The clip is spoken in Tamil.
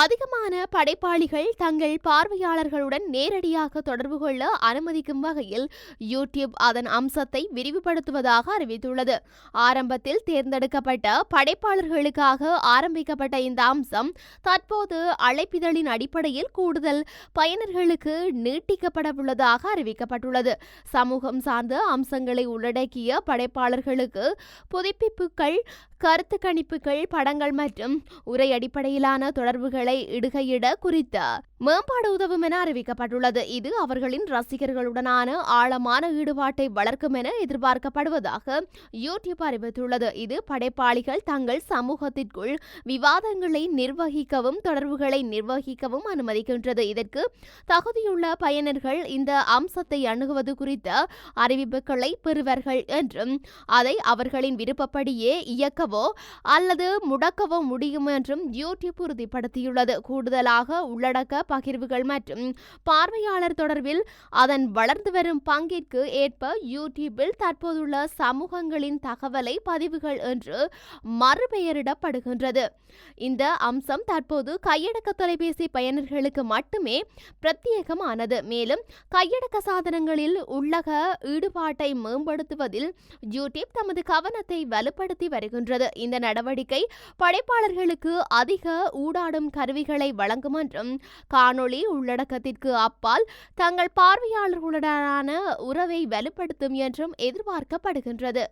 அதிகமான படைப்பாளிகள் தங்கள் பார்வையாளர்களுடன் நேரடியாக தொடர்பு கொள்ள அனுமதிக்கும் வகையில் யூடியூப் அதன் அம்சத்தை விரிவுபடுத்துவதாக அறிவித்துள்ளது. ஆரம்பத்தில் தேர்ந்தெடுக்கப்பட்ட படைப்பாளர்களுக்காக ஆரம்பிக்கப்பட்ட இந்த அம்சம் தற்போது அழைப்பிதழின் அடிப்படையில் கூடுதல் பயனர்களுக்கு நீட்டிக்கப்பட உள்ளதாக அறிவிக்கப்பட்டுள்ளது. சமூகம் சார்ந்த அம்சங்களை உள்ளடக்கிய படைப்பாளர்களுக்கு புதுப்பிப்புகள் கருத்து கணிப்புகள் படங்கள் மற்றும் உரை அடிப்படையிலான தொடர்புகள் இடுகையிட குறித்த மேம்பாடு உதவும் என அறிவிக்கப்பட்டுள்ளது. இது அவர்களின் ரசிகர்களுடனான ஆழமான ஈடுபாட்டை வளர்க்கும் என எதிர்பார்க்கப்படுவதாக யூடியூப் அறிவித்துள்ளது. இது படைப்பாளிகள் தங்கள் சமூகத்திற்குள் விவாதங்களை நிர்வகிக்கவும் தொடர்புகளை நிர்வகிக்கவும் அனுமதிக்கின்றது. இதற்கு தகுதியுள்ள பயனர்கள் இந்த அம்சத்தை அணுகுவது குறித்த அறிவிப்புகளை பெறுவர்கள் என்றும் அதை அவர்களின் விருப்பப்படியே இயக்கவோ அல்லது முடக்கவோ முடியும் என்றும் யூடியூப் உறுதிப்படுத்தியுள்ளது. கூடுதலாக உள்ளடக்க பகிர்வுகள் மற்றும் பார்வையாளர் தொடர்பில் அதன் வளர்ந்து வரும் பங்கிற்கு ஏற்ப யூடியூபில் தற்போதுள்ள சமூகங்களின் தகவலை பதிவுகள் என்று மறுபெயரிடப்படுகின்றது. இந்த அம்சம் தற்போது கையடக்க தொலைபேசி பயனர்களுக்கு மட்டுமே பிரத்யேகமானது. மேலும் கையடக்க சாதனங்களில் உள்ளக ஈடுபாட்டை மேம்படுத்துவதில் யூடியூப் தமது கவனத்தை வலுப்படுத்தி வருகின்றது. இந்த நடவடிக்கை படைப்பாளர்களுக்கு அதிக ஊடாடும் கருவிகளை வழங்கும் என்றும் காணொளி உள்ளடக்கத்திற்கு அப்பால் தங்கள் பார்வையாளர்களுடனான உறவை வலுப்படுத்தும் என்றும் எதிர்பார்க்கப்படுகின்றது.